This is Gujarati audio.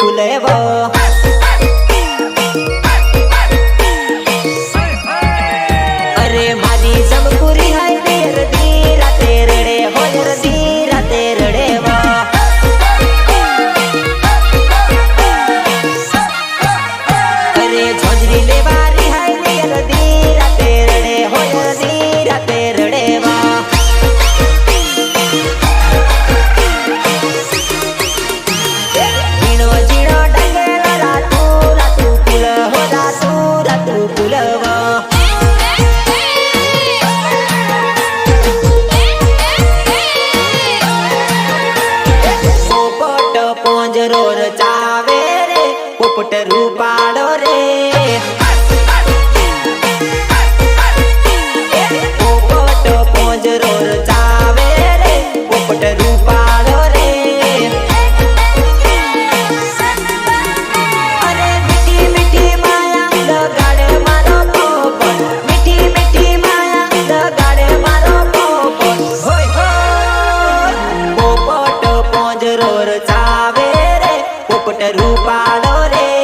ಕುಲವ પોંજરો રચાવે રે પોપટ રૂપાડો રે. રૂપાળો રે.